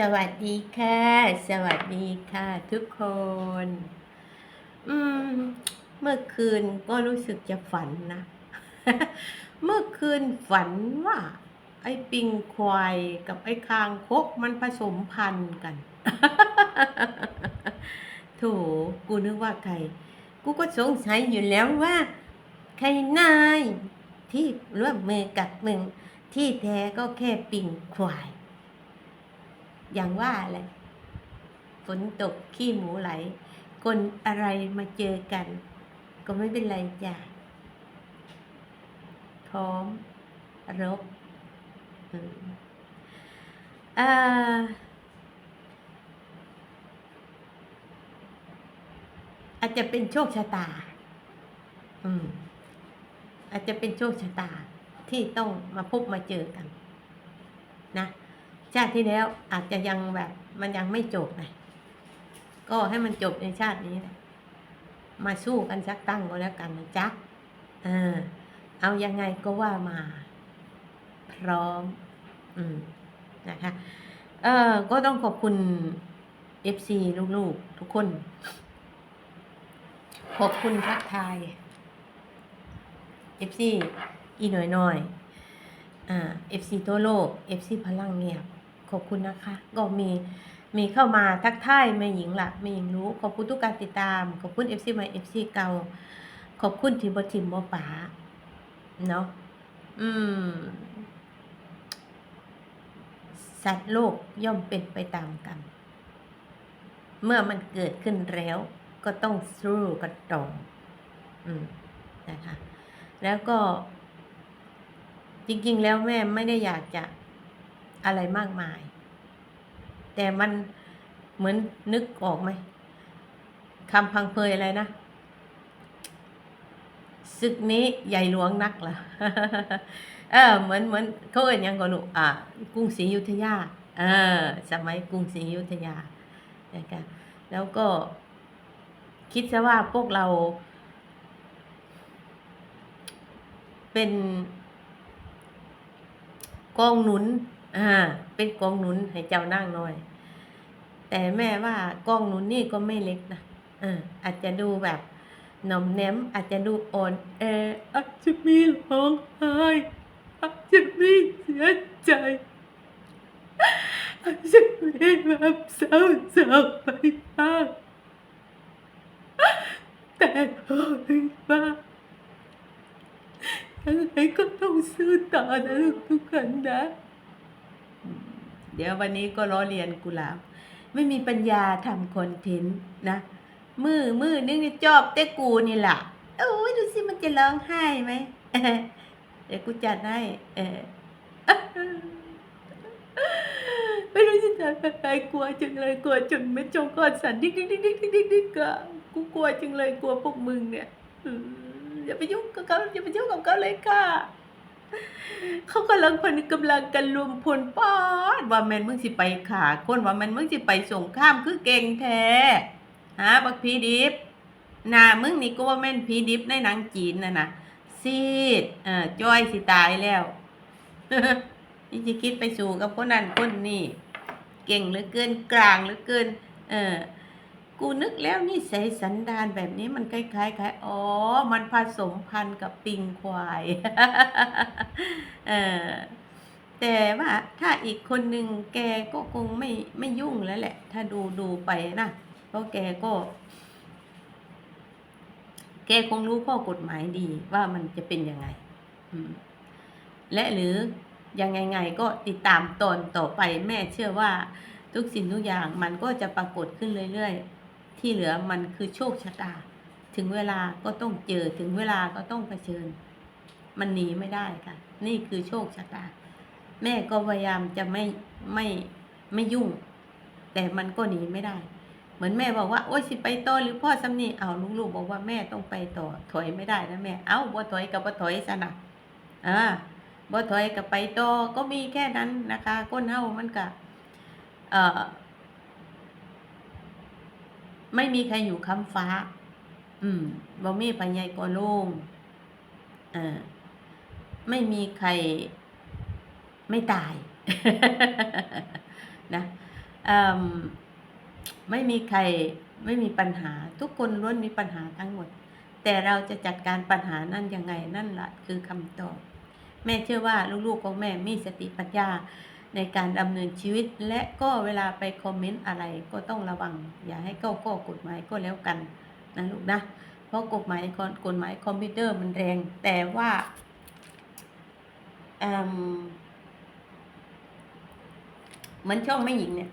สวัสดีค่ะ สวัสดีค่ะทุกคน อืม เมื่อคืนก็รู้สึกจะฝันนะ เมื่อคืนฝันว่า ไอ้ปิงควายกับไอ้คางคกมันผสมพันธุ์กัน โถ กูนึกว่าใคร กูก็สงสัยอยู่แล้วว่า ใครนาย ที่ร่วมมือกับมึง ที่แท้ก็แค่ปิงควาย อย่างว่าแหละฝนตกขี้หมูไหล คนอะไรมาเจอกัน ก็ไม่เป็นไรจ้ะพร้อม รบอ่าอาจจะเป็นโชคชะตา อืม อาจจะเป็นโชคชะตาที่ต้องมาพบมาเจอกัน นะ ชาติที่แล้วอาจจะยังแบบมันยังไม่จบไงก็ให้มันจบในชาตินี้แหละมาสู้กันสักตั้งก็แล้วกันนะจ๊ะเออเอายังไงก็ว่ามา พร้อม อืมนะคะเออก็ต้องขอบคุณ FC ลูกๆ ทุกคน ขอบคุณทักทาย FC อีหน่อยหน่อยอ่า FC ตัวโลก FC พลังเงียบ ขอบคุณนะคะ ก็มีมีเข้ามาทักทายแม่หญิงละแม่หญิงรู้ ขอบคุณทุกการติดตาม ขอบคุณ FC ใหม่ FC เก่า ขอบคุณทีมบทีมบป๋าเนาะอืม สัตว์โลกย่อมเป็นไปตามกรรม เมื่อมันเกิดขึ้นแล้ว ก็ต้องสู้กันต่ออืมนะคะ แล้วก็จริงๆ แล้วแม่ไม่ได้อยากจะ อะไรมากมาย แต่มันเหมือนนึกออกไหมคำพังเพยอะไรนะศึกนี้ใหญ่หลวงนักล่ะเออเหมือนเหมือนเขาเอ่ยยังก่อนลูกอ่า กรุงศรีอยุธยาเออสมัยกรุงศรีอยุธยานะคะแล้วก็คิดซะว่าพวกเรา เป็นกองหนุน อ่า เป็นกองหนุนให้เจ้านั่งหน่อย แต่แม่ว่ากองหนุนนี่ก็ไม่เล็กนะเอออาจจะดูแบบหน่อมแนมอาจจะดูอ่อนแออาจจะมีร้องไห้อาจจะมีเสียใจอาจจะมีแบบเศร้าเศร้าไปบ้างแต่พอถึงบ้านยังไงก็ต้องซื้อต่อนะลูกทุกคนนะ เดี๋ยววันนี้ก็ล้อเรียนกุหลาบ ไม่มีปัญญาทำคอนเทนต์นะ มือมือนึงนี่จอบแต่กูนี่แหละโอ้ยดูสิมันจะร้องไห้ไหมเดี๋ยวกูจัดให้เออไม่รู้จะทำยังไงกลัวจังเลยกลัวจนไม่จงกอดสันดิ๊กดิ๊กดิ๊กดิ๊กดิ๊กดิ๊กดิ๊กกูกลัวจังเลยกลัวพวกมึงเนี่ยอืมอย่าไปยุ่งกับเขาอย่าไปยุ่งกับเขาเลยค่ะ เขากำลังพนกำลังกันรวมพลป้าดว่าแมนมึงสิไปขาคนว่าแมนมึงสิไปส่งครามคือเก่งแท้ฮะบักพีดิบนามึงนี่ก็ว่าแม่นพีดิบในหนังจีนน่ะนะซีดเอ่อจ้อยสิตายแล้วนี่จะคิดไปสู่กับคนนั้นคนนี้เก่งเหลือเกินกลางเหลือเกิน เออ กูนึกแล้วนี่ใสยสันดานแบบนี้มันคล้ายๆคล้ายอ๋อ มันผสมพันธุ์กับปิงควาย เออแต่ว่าถ้าอีกคนหนึ่งแกก็คงไม่ไม่ยุ่งแล้วแหละ ถ้าดูดูไปนะเพราะแกก็ แกคงรู้ข้อกฎหมายดีว่ามันจะเป็นยังไงและหรือยังไงไงก็ติดตามตอนต่อไปแม่เชื่อว่าทุกสิ่งทุกอย่างมันก็จะปรากฏขึ้นเรื่อยๆ ที่เหลือมันคือโชคชะตา ถึงเวลาก็ต้องเจอถึงเวลาก็ต้องเผชิญ มันหนีไม่ได้ค่ะ นี่คือโชคชะตา แม่ก็พยายามจะไม่ไม่ไม่ยุ่ง แต่มันก็หนีไม่ได้ เหมือนแม่บอกว่าโอ๊ยสิไปต่อหรือพ่อสำนีเอาลูกๆบอกว่าแม่ต้องไปต่อถอยไม่ได้นะแม่เอ้าบ่ถอยกับบ่ถอยซะนะอ่าบ่ถอยกับไปต่อก็มีแค่นั้นนะคะก้นเฮามันก็เอ่อ ไม่มีใครอยู่ค้ำฟ้า อืมบ่มีปัญญาก็โล่งเออไม่มีใครไม่ตาย นะอืมไม่มีใครไม่มีปัญหา ทุกคนล้วนมีปัญหาทั้งหมด แต่เราจะจัดการปัญหานั้นยังไงนั่นแหละคือคำตอบ แม่เชื่อว่าลูกๆของแม่มีสติปัญญา ในการดำเนินชีวิต และก็เวลาไปคอมเมนต์อะไรก็ต้องระวัง อย่าให้เข้าข้อกฎหมายก็แล้วกันนะลูกนะ เพราะกฎหมายกฎหมายคอมพิวเตอร์มันแรง แต่ว่าเอมเหมือนช่องแม่หญิงเนี่ย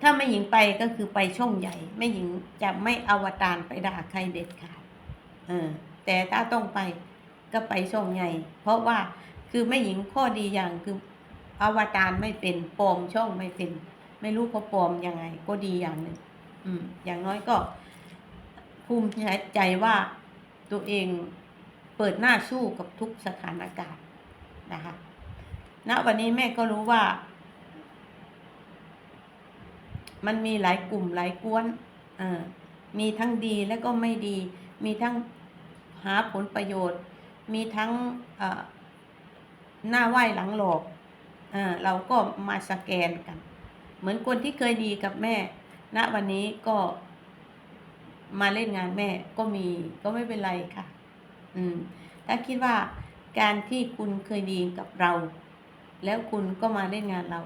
ถ้าแม่หญิงไปก็คือไปช่องใหญ่แม่หญิงจะไม่อวตารไปด่าใครเด็ดขาดเออ แต่ถ้าต้องไปก็ไปช่องใหญ่ เพราะว่า คือแม่หญิงข้อดีอย่างคืออวตารไม่เป็นปลอมช่องไม่เป็น ไม่รู้เขาปลอมยังไง ก็ดีอย่างหนึ่งอืม อย่างน้อยก็ ภูมิใจว่าตัวเองเปิดหน้าสู้กับทุกสถานการณ์นะคะณวันนี้แม่ก็รู้ว่า มันมีหลายกลุ่มหลายกวนเออมีทั้งดีและก็ไม่ดี มีทั้งหาผลประโยชน์ มีทั้งเอ่อ หน้าไหว้หลังหลอกเออเราก็มาสแกนกัน เหมือนคนที่เคยดีกับแม่ ณวันนี้ก็มาเล่นงานแม่ก็มีก็ไม่เป็นไรค่ะ อืม ถ้าคิดว่าการที่คุณเคยดีกับเรา แล้วคุณก็มาเล่นงานเรา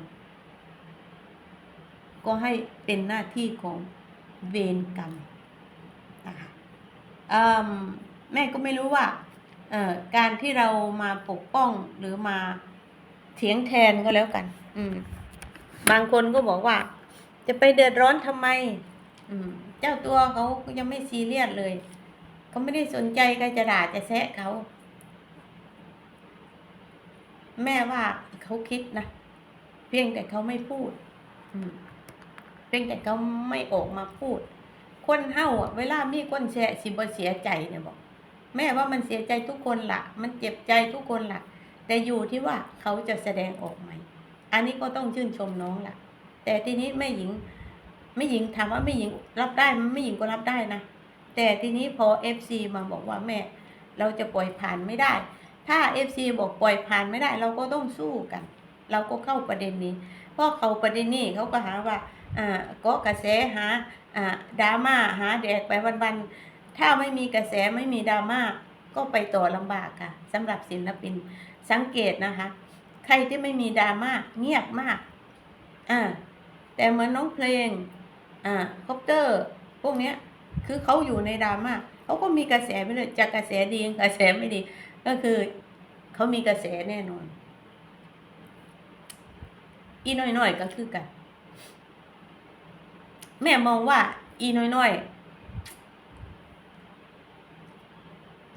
ก็ให้เป็นหน้าที่ของเวรกรรมนะคะแม่ก็ไม่รู้ว่า การที่เรามาปกป้องหรือมาเถียงแทนก็แล้วกัน อืม บางคนก็บอกว่า จะไปเดือดร้อนทำไม อืม เจ้าตัวเขาก็ยังไม่ซีเรียสเลยเขาไม่ได้สนใจใครจะด่าจะแซะเขาแม่ว่าเขาคิดนะเพียงแต่เขาไม่พูดอืมเพียงแต่เขาไม่ออกมาพูด คนเฮาเวลามีคนแชร์สิบ่เสียใจเนี่ยบอก แม่ว่ามันเสียใจทุกคนละมันเจ็บใจทุกคนละแต่อยู่ที่ว่าเขาจะแสดงออกไหม อันนี้ก็ต้องชื่นชมน้องละแต่ทีนี้แม่หญิงแม่หญิงถามว่าแม่หญิงรับได้แม่หญิงก็รับได้นะ แต่ทีนี้พอเอฟซีมาบอกว่าแม่ เราจะปล่อยผ่านไม่ได้ ถ้าเอฟซีบอกปล่อยผ่านไม่ได้ เราก็ต้องสู้กัน เราก็เข้าประเด็นนี้เพราะเขาประเด็นนี้เขาก็หาว่าอ่าก็กระแสหาอ่าดราม่าหาแดกไปวันๆ ถ้าไม่มีกระแสไม่มีดราม่าก็ไปต่อลำบากค่ะสำหรับศิลปินสังเกตนะคะ ใครที่ไม่มีดราม่าเงียบมากอ่าแต่เหมือนน้องเพลงอ่าคอปเตอร์ พวกเนี้ยคือเขาอยู่ในดราม่าเขาก็มีกระแสไปเลยจากกระแสดีกระแสไม่ดี ก็คือเขามีกระแสแน่นอน อีน้อยๆก็คือกัน แม่มองว่าอีน้อยๆ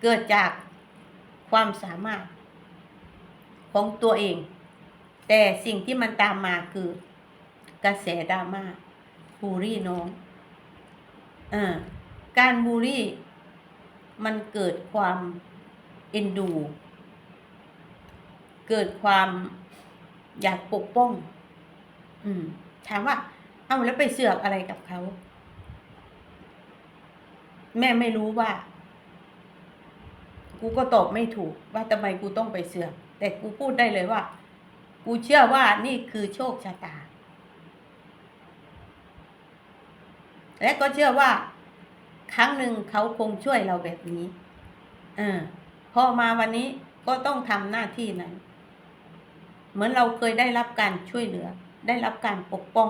เกิดจากความสามารถของตัวเอง แต่สิ่งที่มันตามมาคือกระแสดราม่าบูรี่น้องอ่าการบูรี่มันเกิดความเอ็นดู เกิดความอยากปกป้อง อืม ถามว่า เอาแล้วไปเสือกอะไรกับเขา แม่ไม่รู้ว่า กูก็ตอบไม่ถูกว่าทำไมกูต้องไปเสือกแต่กูพูดได้เลยว่า กูเชื่อว่านี่คือโชคชะตา และก็เชื่อว่า ครั้งหนึ่งเขาคงช่วยเราแบบนี้เออพอมาวันนี้ก็ต้องทำหน้าที่นั้น เหมือนเราเคยได้รับการช่วยเหลือ ได้รับการปกป้อง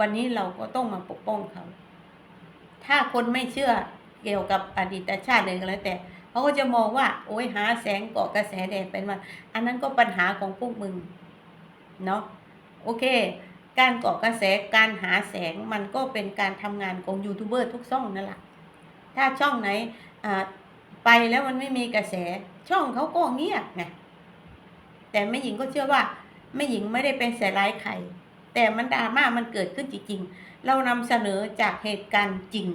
วันนี้เราก็ต้องมาปกป้องเขา ถ้าคนไม่เชื่อเกี่ยวกับอดีตชาติเลยก็แล้วแต่ เขาก็จะมองว่า โอ้ยหาแสงเกาะกระแสแดดเป็นวันอันนั้นก็ปัญหาของพวกมึงเนาะโอเค การเกาะกระแสการหาแสงมันก็เป็นการทำงานของยูทูบเบอร์ทุกช่องนั่นแหละถ้าช่องไหนไปแล้วมันไม่มีกระแสช่องเขาก็เงียบไงแต่แม่หญิงก็เชื่อว่าแม่หญิงไม่ได้เป็นสายร้ายใครแต่มันดราม่ามันเกิดขึ้นจริงๆ เรานำเสนอจากเหตุการณ์จริง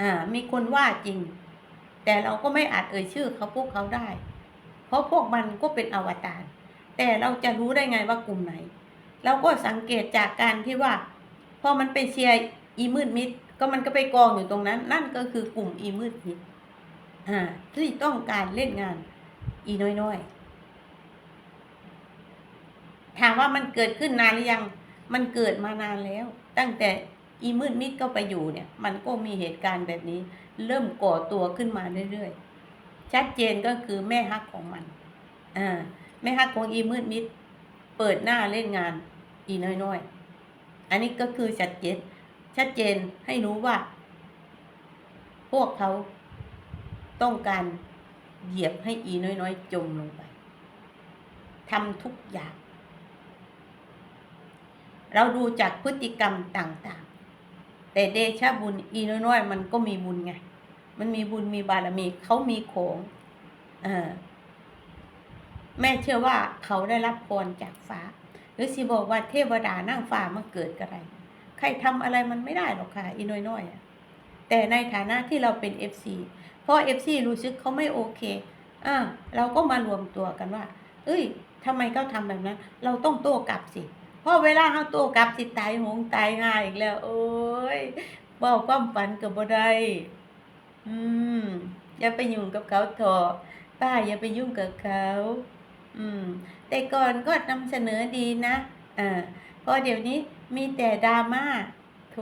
อ่า มีคนว่าจริง แต่เราก็ไม่อาจเอ่ยชื่อเขาพวกเขาได้ เพราะพวกมันก็เป็นอวตาร แต่เราจะรู้ได้ไงว่ากลุ่มไหน เราก็สังเกตจากการที่ว่า พอมันไปเชียร์อีมืดมิดก็มันก็ไปกองอยู่ตรงนั้น นั่นก็คือกลุ่มอีมืดมิดอ่าที่ต้องการเล่นงาน อีน้อยๆถามว่ามันเกิดขึ้นนานหรือยัง มันเกิดมานานแล้ว ตั้งแต่ อีมืดมิดก็ไปอยู่เนี่ย มันก็มีเหตุการณ์แบบนี้ เริ่มก่อตัวขึ้นมาเรื่อยๆ ชัดเจนก็คือแม่ฮักของมันอ่าแม่ฮักของอีมืดมิดเปิดหน้าเล่นงานอีน้อยๆ อันนี้ก็คือชัดเจน ชัดเจนให้รู้ว่า พวกเขาต้องการเหยียบให้อีน้อยๆ จมลงไปทำทุกอย่าง เราดูจากพฤติกรรมต่างๆ แต่เดชะบุญอีน้อยๆมันก็มีบุญไง มันมีบุญมีบารมีเขามีของเออแม่เชื่อว่าเขาได้รับพรจากฟ้า หรือสิบอกว่าเทวดานั่งฟ้ามาเกิดกันไร ใครทำอะไรมันไม่ได้หรอกค่ะ อีน้อยๆอะแต่ในฐานะที่เราเป็น FC เพราะ FC รู้สึกเขาไม่โอเคอ่าเราก็มารวมตัวกันว่า เอ้ยทำไมเขาทำแบบนั้น เราต้องโต้กลับสิ พราะเวลาเขาโตกลับสิตายหงตายง่ายอีกแล้ว โอ้ยบอกความฝันกับบ่ได้อืมอย่าไปยุ่งกับเขาเถอะป้าอย่าไปยุ่งกับเขา อืม แต่ก่อนก็นำเสนอดีนะอ่าเพราะเดี๋ยวนี้มีแต่ดราม่าโถ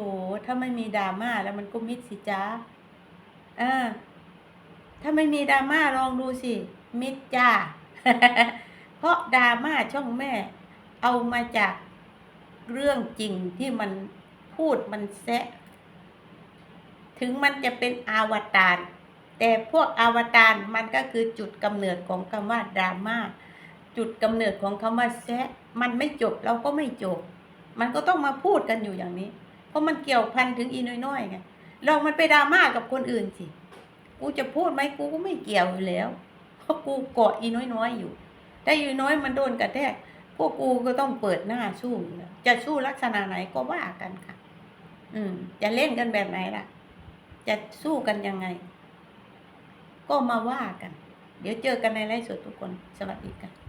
ถ้าไม่มีดราม่าแล้วมันก็มิดสิจ้าอ่าถ้าไม่มีดราม่าลองดูสิ มิดจ้า เพราะดราม่าช่องแม่ เอามาจาก เรื่องจริงที่มันพูดมันแซะ ถึงมันจะเป็นอวตารแต่พวกอวตารมันก็คือจุดกำเนิดของคำว่าดราม่าจุดกำเนิดของคำว่าแซะ มันไม่จบเราก็ไม่จบ มันก็ต้องมาพูดกันอยู่อย่างนี้ เพราะมันเกี่ยวพันถึงอีน้อยๆไงเรามันไปดราม่ากับคนอื่นสิกูจะพูดไหมกูก็ไม่เกี่ยวอยู่แล้วเพราะกูเกาะอีน้อยๆอยู่ถ้าอีน้อยมันโดนกระแทก พวกกูก็ต้องเปิดหน้าสู้นะจะสู้ลักษณะไหนก็ว่ากันค่ะ อืม จะเล่นกันแบบไหนล่ะ จะสู้กันยังไง ก็มาว่ากัน เดี๋ยวเจอกันในไลฟ์สดทุกคน สวัสดีค่ะ